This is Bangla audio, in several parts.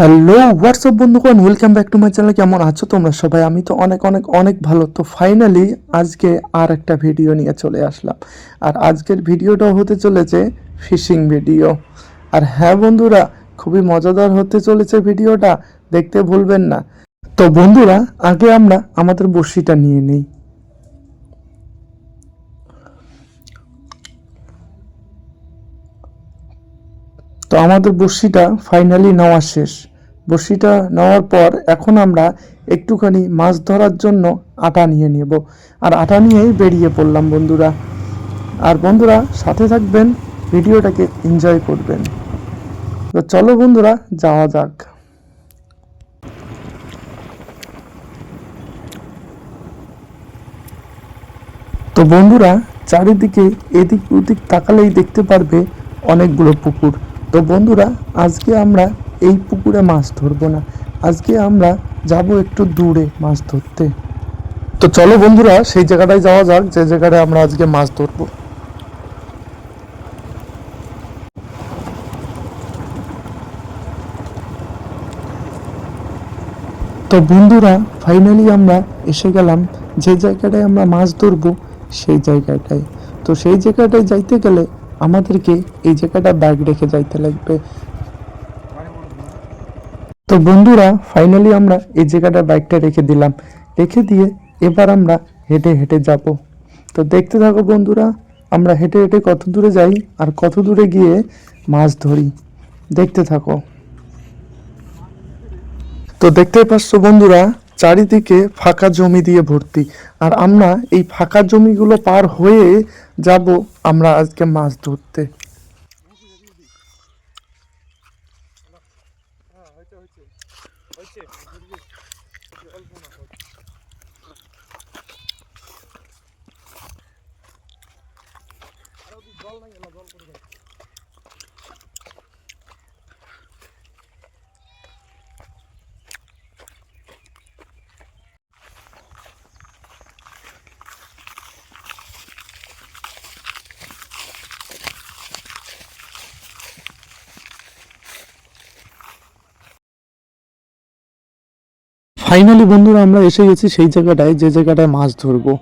হ্যালো হোয়াটসঅ্যাপ বন্ধুগণ? Welcome back to my channel কেমন আছো তোমরা সবাই? আমি তো অনেক অনেক অনেক ভালো। তো ফাইনালি আজকে আর একটা ভিডিও নিয়ে চলে আসলাম। আর আজকের ভিডিওটাও হতে চলেছে ফিশিং ভিডিও আর হ্যাঁ বন্ধুরা, খুবই মজাদার হতে চলেছে ভিডিওটা দেখতে ভুলবেন না। তো বন্ধুরা, আগে আমরা আমাদের বড়শিটা নিয়ে নিই। আমাদের বড়শিটা ফাইনালি নেওয়া শেষ। বড়শিটা নেওয়ার পর এখন আমরা একটুখানি মাছ ধরার জন্য আটা নিয়ে নেব। আর আটা নিয়েই বেরিয়ে পড়লাম বন্ধুরা। আর বন্ধুরা, সাথে থাকবেন, ভিডিওটাকে এনজয় করবেন। তো চলো বন্ধুরা, যাওয়া যাক। তো বন্ধুরা, চারিদিকে এদিক ওদিক তাকালেই দেখতে পারবে অনেকগুলো পুকুর। তো বন্ধুরা, আজকে আমরা এই পুকুরে মাছ ধরবো না। আজকে আমরা যাব একটু দূরে মাছ ধরতে। তো চলো বন্ধুরা, সেই জায়গাটায় যাওয়া যাক, যে জায়গাটায় আমরা আজকে মাছ ধরবো। তো বন্ধুরা ফাইনালি আমরা এসে গেলাম, যে জায়গাটায় আমরা মাছ ধরবো, সেই জায়গাটায়। তো সেই জায়গাটায় যাইতে গেলে আমাদেরকে এই জায়গাটা ব্যাগ রেখে যাইতে লাগবে। তো বন্ধুরা ফাইনালি আমরা এই জায়গাটা বাইকটা রেখে দিলাম। রেখে দিয়ে এবার আমরা হেঁটে হেঁটে যাব। তো দেখতে থাকো বন্ধুরা, আমরা হেঁটে হেঁটে কত দূরে যাই আর কত দূরে গিয়ে মাছ ধরি। দেখতে থাকো। তো দেখতে পাচ্ছ বন্ধুরা চারিদিকে ফাঁকা জমি দিয়ে ভর্তি। আর আমরা এই ফাঁকা জমিগুলো পার হয়ে যাব আমরা আজকে মাছ ধরতে। ফাইনালি বন্ধুরা, আমরা এসে গেছি সেই জায়গাটায়, যে জায়গাটায় মাছ ধরবো।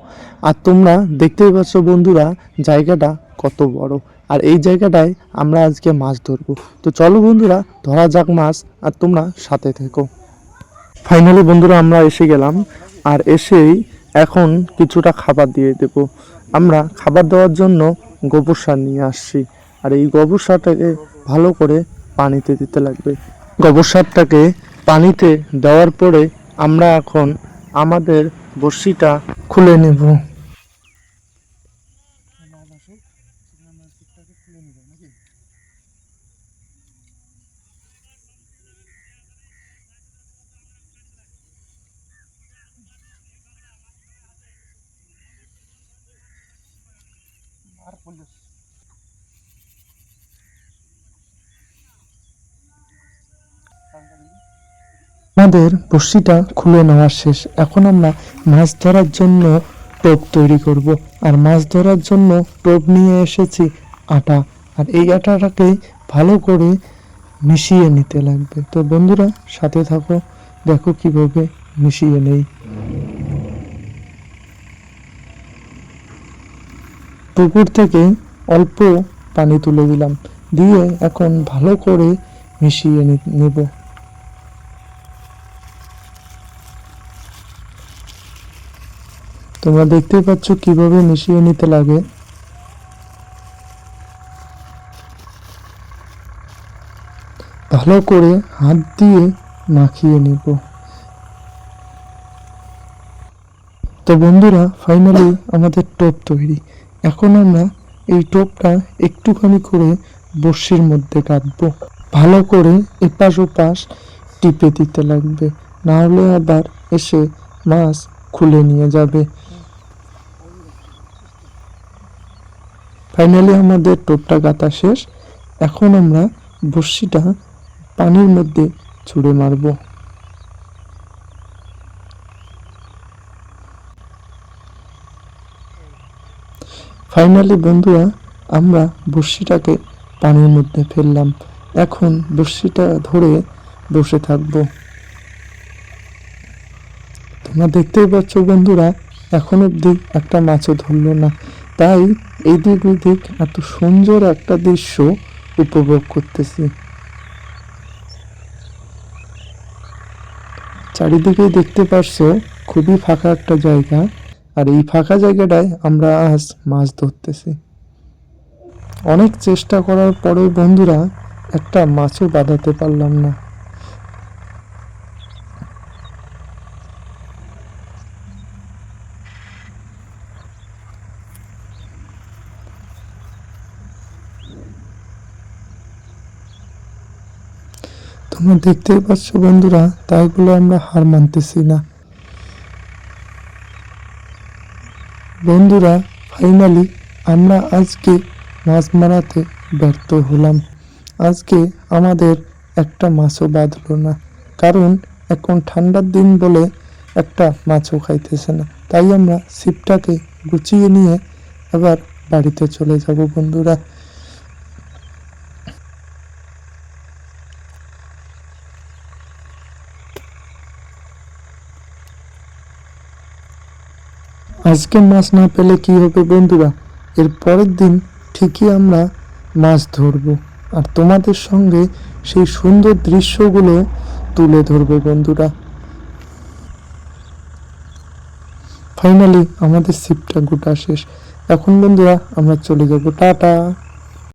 আর তোমরা দেখতেই পাচ্ছ বন্ধুরা, জায়গাটা কত বড়। আর এই জায়গাটায় আমরা আজকে মাছ ধরবো। তো চলো বন্ধুরা, ধরা যাক মাছ, আর তোমরা সাথে থেকো। ফাইনালি বন্ধুরা, আমরা এসে গেলাম। আর এসেই এখন কিছুটা খাবার দিয়ে দেব। আমরা খাবার দেওয়ার জন্য গোবর সার নিয়ে আসছি। আর এই গোবর সারটাকে ভালো করে পানিতে দিতে লাগবে। গোবর সারটাকে পানিতে দেওয়ার পরে আমরা এখন আমাদের বড়শিটা খুলে নেব। আমাদের বড়শিটা খুলে নেওয়া শেষ। এখন আমরা মাছ ধরার জন্য টোপ তৈরি করব। আর মাছ ধরার জন্য টোপ নিয়ে এসেছি আটা। আর এই আটাটাকে ভালো করে মিশিয়ে নিতে লাগবে। তো বন্ধুরা, সাথে থাকো। দেখো কীভাবে মিশিয়ে নেই। পুকুর থেকে অল্প পানি তুলে দিলাম। দিয়ে এখন ভালো করে মিশিয়ে নেব। তোমরা দেখতেই পাচ্ছ কীভাবে মিশিয়ে নিতে লাগে। ভালো করে হাত দিয়ে মাখিয়ে নেব। তো বন্ধুরা ফাইনালি আমাদের টোপ তৈরি। এখন আমরা এই টোপটা একটুখানি করে বড়শির মধ্যে কাটবো। ভালো করে এপাশ ওপাশ টিপে দিতে লাগবে। না হলে আবার এসে মাছ খুলে নিয়ে যাবে। ফাইনালি আমাদের টোপটা গাঁথা শেষ। এখন আমরা বড়শিটা পানির মধ্যে ছুঁড়ে মারবো। ফাইনালি বন্ধুরা, আমরা বড়শিটাকে পানির মধ্যে ফেললাম। এখন বড়শিটা ধরে বসে থাকব। তোমরা দেখতেই পাচ্ছ বন্ধুরা, এখন অবধি একটা মাছও ধরলো না। তাই এদিক ওদিক এত সুন্দর একটা দৃশ্য উপভোগ করতেছি। চারিদিকেই দেখতে পারছ, খুবই ফাঁকা একটা জায়গা। আর এই ফাঁকা জায়গাটায় আমরা আজ মাছ ধরতেছি। অনেক চেষ্টা করার পরেও বন্ধুরা একটা মাছও বাঁধাতে পারলাম না। তোমরা দেখতেই পাচ্ছ বন্ধুরা তাই বলে আমরা হার মানতেছি না। বন্ধুরা ফাইনালি আমরা আজকে মাছ মারাতে ব্যর্থ হলাম। আজকে আমাদের একটা মাছও বাঁধলো না, কারণ এখন ঠান্ডার দিন বলে একটা মাছও খাইতেছে না। তাই আমরা ছিপটাকে গুছিয়ে নিয়ে আবার বাড়িতে চলে যাব বন্ধুরা। আজকে মাছ না পেলে কি হবে বন্ধুরা? এর পরের দিন ঠিকই আমরা মাছ ধরব। আর তোমাদের সঙ্গে সেই সুন্দর দৃশ্যগুলো তুলে ধরবে বন্ধুরা। ফাইনালি আমাদের শিপটা গোটা শেষ। এখন বন্ধুরা, আমরা চলে যাব। টাটা!